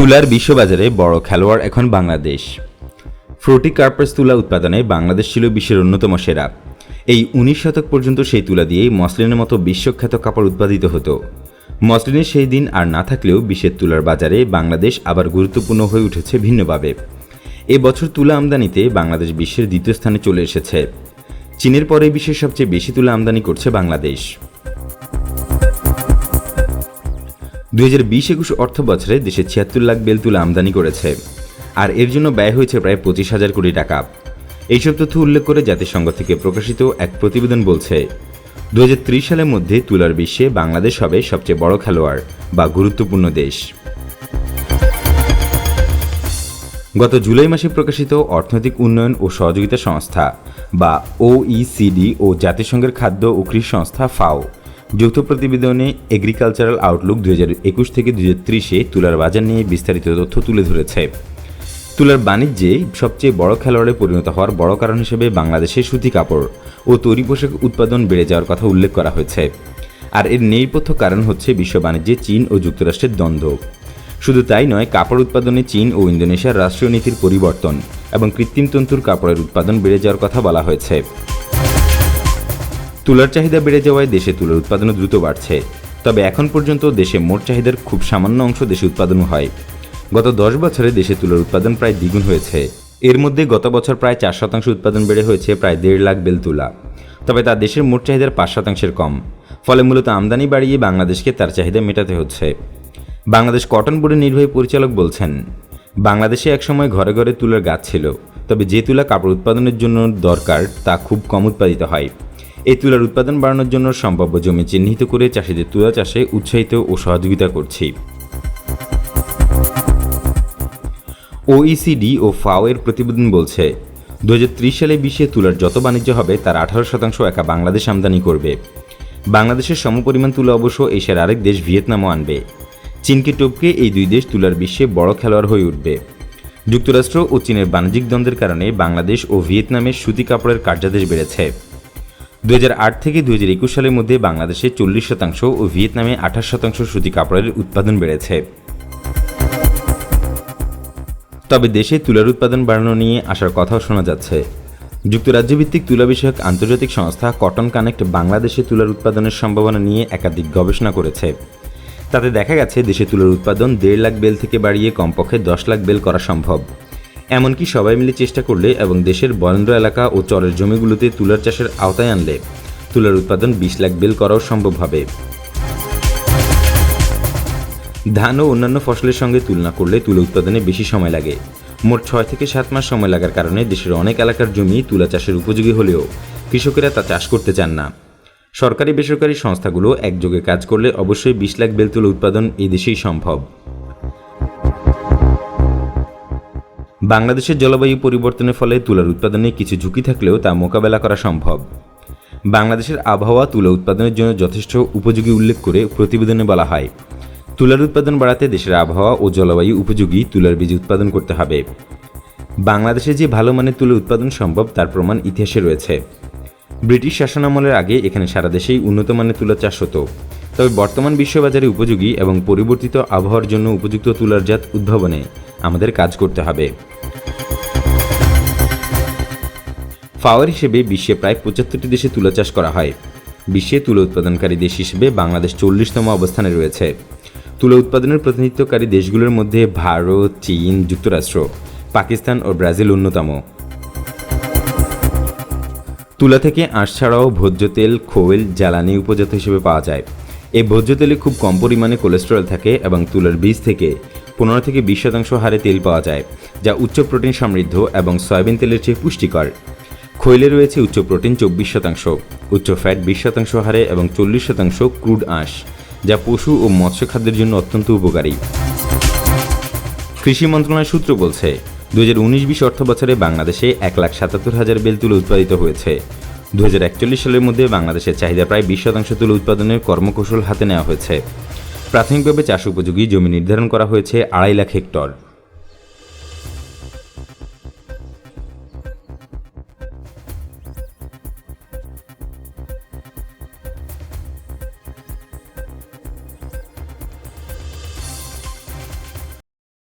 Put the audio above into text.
তুলার বিশ্ববাজারে বড় খেলোয়াড় এখন বাংলাদেশ। ফ্রুটিকার্পাস তুলা উৎপাদনে বাংলাদেশ ছিল বিশ্বের অন্যতম সেরা। এই উনিশ শতক পর্যন্ত সেই তুলা দিয়েই মসলিনের মতো বিশ্বখ্যাত কাপড় উৎপাদিত হতো। মসলিনের সেই দিন আর না থাকলেও বিশ্বের তুলার বাজারে বাংলাদেশ আবার গুরুত্বপূর্ণ হয়ে উঠেছে ভিন্নভাবে। এ বছর তুলা আমদানিতে বাংলাদেশ বিশ্বের দ্বিতীয় স্থানে চলে এসেছে। চীনের পরে বিশ্বের সবচেয়ে বেশি তুলা আমদানি করছে বাংলাদেশ। দুই হাজার বিশ একুশ অর্থ বছরে দেশে ছিয়াত্তর লাখ বেল তুলা আমদানি করেছে। আর এর জন্য ব্যয় হয়েছে প্রায় পঁচিশ হাজার কোটি টাকা। এইসব তথ্য উল্লেখ করে জাতিসংঘ থেকে প্রকাশিত এক প্রতিবেদন বলছে দু হাজার ত্রিশ সালের মধ্যে তুলার বিশ্বে বাংলাদেশ হবে সবচেয়ে বড় খেলোয়াড় বা গুরুত্বপূর্ণ দেশ। গত জুলাই মাসে প্রকাশিত অর্থনৈতিক উন্নয়ন ও সহযোগিতা সংস্থা বা ওইসিডি ও জাতিসংঘের খাদ্য ও কৃষি সংস্থা ফাও যৌথ প্রতিবেদনে এগ্রিকালচারাল আউটলুক দুই হাজার একুশ থেকে দুই হাজার ত্রিশে তুলার বাজার নিয়ে বিস্তারিত তথ্য তুলে ধরেছে। তুলার বাণিজ্যে সবচেয়ে বড় খেলোয়াড়ে পরিণত হওয়ার বড় কারণ হিসেবে বাংলাদেশের সুতি কাপড় ও তৈরি পোশাক উৎপাদন বেড়ে যাওয়ার কথা উল্লেখ করা হয়েছে। আর এর নেপথ্য কারণ হচ্ছে বিশ্ব বাণিজ্যে চীন ও যুক্তরাষ্ট্রের দ্বন্দ্ব। শুধু তাই নয়, কাপড় উৎপাদনে চীন ও ইন্দোনেশিয়ার রাষ্ট্রীয় নীতির পরিবর্তন এবং কৃত্রিম তন্তুর কাপড়ের উৎপাদন বেড়ে যাওয়ার কথা বলা হয়েছে। তুলার চাহিদা বেড়ে যাওয়ায় দেশে তুলার উৎপাদনও দ্রুত বাড়ছে। তবে এখন পর্যন্ত দেশে মোট চাহিদার খুব সামান্য অংশ দেশে উৎপাদন হয়। গত দশ বছরে দেশে তুলার উৎপাদন প্রায় দ্বিগুণ হয়েছে। এর মধ্যে গত বছর প্রায় চার শতাংশ উৎপাদন বেড়ে হয়েছে প্রায় দেড় লাখ বেল তুলা। তবে তা দেশের মোট চাহিদার পাঁচ শতাংশের কম। ফলে মূলত আমদানি বাড়িয়ে বাংলাদেশকে তার চাহিদা মেটাতে হচ্ছে। বাংলাদেশ কটন বোর্ডের নির্বাহী পরিচালক বলছেন, বাংলাদেশে একসময় ঘরে ঘরে তুলার গাছ ছিল। তবে যে তুলা কাপড় উৎপাদনের জন্য দরকার তা খুব কম উৎপাদিত হয়। এই তুলার উৎপাদন বাড়ানোর জন্য সম্ভাব্য জমি চিহ্নিত করে চাষিদের তুলা চাষে উৎসাহিত ও সহযোগিতা করছি। ওইসিডি ও ফাও এর প্রতিবেদন বলছে দু হাজার ত্রিশ সালে বিশ্বে তুলার যত বাণিজ্য হবে, তার আঠারো শতাংশ একা বাংলাদেশ আমদানি করবে। বাংলাদেশের সমপরিমাণ তুলা অবশ্য এশিয়ার আরেক দেশ ভিয়েতনামও আনবে। চীনকে টপকে এই দুই দেশ তুলার বিশ্বে বড় খেলোয়াড় হয়ে উঠবে। যুক্তরাষ্ট্র ও চীনের বাণিজ্যিক দ্বন্দ্বের কারণে বাংলাদেশ ও ভিয়েতনামের সুতি কাপড়ের কার্যাদেশ বেড়েছে। দুই হাজার আট থেকে দুই হাজার একুশ সালের মধ্যে বাংলাদেশে চল্লিশ শতাংশ ও ভিয়েতনামে আঠাশ শতাংশ সুতি কাপড়ের উৎপাদন বেড়েছে। তবে দেশে তুলার উৎপাদন বাড়ানো নিয়ে আসার কথাও শোনা যাচ্ছে। যুক্তরাজ্য ভিত্তিক তুলা বিষয়ক আন্তর্জাতিক সংস্থা কটন কানেক্ট বাংলাদেশে তুলার উৎপাদনের সম্ভাবনা নিয়ে একাধিক গবেষণা করেছে। তাতে দেখা গেছে, দেশে তুলার উৎপাদন দেড় লাখ বেল থেকে বাড়িয়ে কমপক্ষে দশ লাখ বেল করা সম্ভব। এমনকি সবাই মিলে চেষ্টা করলে এবং দেশের বরেন্দ্র এলাকা ও চরের জমিগুলোতে তুলার চাষের আওতায় আনলে তুলার উৎপাদন বিশ লাখ বেল করাও সম্ভব হবে। ধান ও অন্যান্য ফসলের সঙ্গে তুলনা করলে তুলা উৎপাদনে বেশি সময় লাগে। মোট ছয় থেকে সাত মাস সময় লাগার কারণে দেশের অনেক এলাকার জমি তুলা চাষের উপযোগী হলেও কৃষকেরা তা চাষ করতে চান না। সরকারি বেসরকারি সংস্থাগুলো একযোগে কাজ করলে অবশ্যই বিশ লাখ বেল তুলা উৎপাদন এই দেশেই সম্ভব। বাংলাদেশের জলবায়ু পরিবর্তনের ফলে তুলার উৎপাদনে কিছু ঝুঁকি থাকলেও তা মোকাবেলা করা সম্ভব। বাংলাদেশের আবহাওয়া তুলা উৎপাদনের জন্য যথেষ্ট উপযোগী উল্লেখ করে প্রতিবেদনে বলা হয়, তুলার উৎপাদন বাড়াতে দেশের আবহাওয়া ও জলবায়ু উপযোগী তুলার বীজ উৎপাদন করতে হবে। বাংলাদেশে যে ভালো মানের তুলা উৎপাদন সম্ভব তার প্রমাণ ইতিহাসে রয়েছে। ব্রিটিশ শাসনামলের আগে এখানে সারা দেশেই উন্নত মানের তুলা চাষ হতো। তবে বর্তমান বিশ্ববাজারে উপযোগী এবং পরিবর্তিত আবহাওয়ার জন্য উপযুক্ত তুলার জাত উদ্ভাবনে আমাদের কাজ করতে হবে। ফাওয়ার হিসেবে বিশ্বে প্রায় পঁচাত্তরটি দেশে তুলা চাষ করা হয়। বিশ্বে তুলা উৎপাদনকারী দেশ হিসেবে বাংলাদেশ চল্লিশতম অবস্থানে রয়েছে। তুলা উৎপাদনের প্রতিনিধিত্বকারী দেশগুলোর মধ্যে ভারত, চীন, যুক্তরাষ্ট্র, পাকিস্তান ও ব্রাজিল অন্যতম। তুলা থেকে আঁশ ছাড়াও ভোজ্য তেল খোয়েল জ্বালানি উপজাত হিসেবে পাওয়া যায়। এই ভোজ্য তেলে খুব কম পরিমাণে কোলেস্টেরল থাকে এবং তুলার বীজ থেকে পনেরো থেকে বিশ শতাংশ হারে তেল পাওয়া যায়, যা উচ্চ প্রোটিন সমৃদ্ধ এবং সয়াবিন তেলের চেয়ে পুষ্টিকর। খৈলে রয়েছে উচ্চ প্রোটিন চব্বিশ শতাংশ, উচ্চ ফ্যাট বিশ শতাংশ হারে এবং চল্লিশ শতাংশ ক্রুড আঁশ, যা পশু ও মৎস্য খাদ্যের জন্য অত্যন্ত উপকারী। কৃষি মন্ত্রণালয় সূত্র বলছে দু হাজার উনিশ বিশ অর্থ বছরে বাংলাদেশে এক লাখ সাতাত্তর হাজার বেল তুলো উৎপাদিত হয়েছে। দু হাজার একচল্লিশ সালের মধ্যে বাংলাদেশের চাহিদা প্রায় বিশ শতাংশ তুলো উৎপাদনের কর্মকৌশল হাতে নেওয়া হয়েছে। প্রাথমিকভাবে চাষ উপযোগী জমি নির্ধারণ করা হয়েছে আড়াই লাখ হেক্টর।